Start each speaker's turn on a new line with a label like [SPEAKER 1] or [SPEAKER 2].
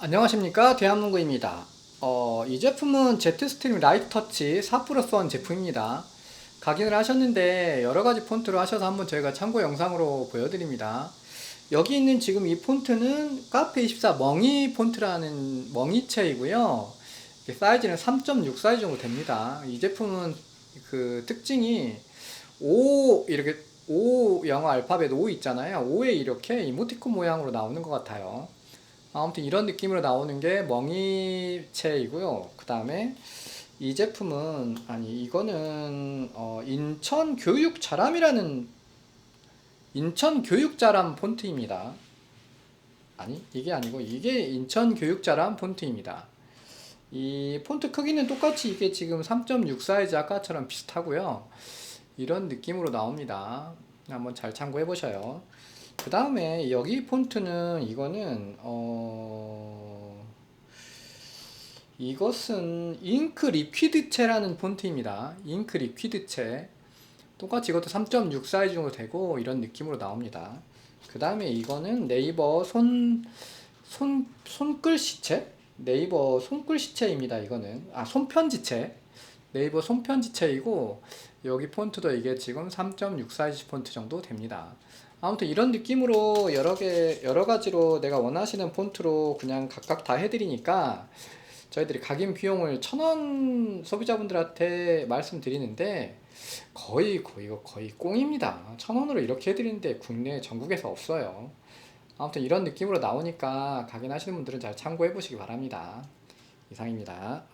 [SPEAKER 1] 안녕하십니까? 대한문구입니다. 어, 이 제품은 제트스트림 라이트 터치 4 플러스 1 제품입니다. 각인을 하셨는데 여러가지 폰트로 하셔서 한번 저희가 참고 영상으로 보여드립니다. 여기 있는 지금 이 폰트는 카페24 멍이 폰트라는 멍이체이고요. 사이즈는 3.6 사이즈 정도 됩니다. 이 제품은 그 특징이 5 이렇게 5 영어 알파벳 5 있잖아요. 5에 이렇게 이모티콘 모양으로 나오는 것 같아요 아무튼 이런 느낌으로 나오는 게 멍이체이고요. 그 다음에 이 제품은 아니 이거는 어, 인천 교육 자람이라는 인천 교육 자람 폰트입니다. 아니 이게 아니고 이게 인천 교육 자람 폰트입니다. 이 폰트 크기는 똑같이 이게 지금 3.6 사이즈 아까처럼 비슷하고요. 이런 느낌으로 나옵니다. 한번 잘 참고해 보셔요. 그 다음에 여기 폰트는 이거는 어 이것은 잉크 리퀴드체라는 폰트입니다. 잉크 리퀴드체 똑같이 이것도 3.6 사이즈 정도 되고 이런 느낌으로 나옵니다. 그 다음에 이거는 네이버 손, 손, 손글씨체? 네이버 손글씨체입니다. 이거는. 아, 손편지체. 네이버 손편지체이고, 여기 폰트도 이게 지금 3.6 사이즈 폰트 정도 됩니다. 아무튼 이런 느낌으로 여러 개, 여러 가지로 내가 원하시는 폰트로 그냥 각각 다 해드리니까 저희들이 각인 비용을 천 원 소비자분들한테 말씀드리는데 거의 거의 거의 꽁입니다. 천 원으로 이렇게 해드리는데 국내 전국에서 없어요. 아무튼 이런 느낌으로 나오니까 각인하시는 분들은 잘 참고해 보시기 바랍니다. 이상입니다.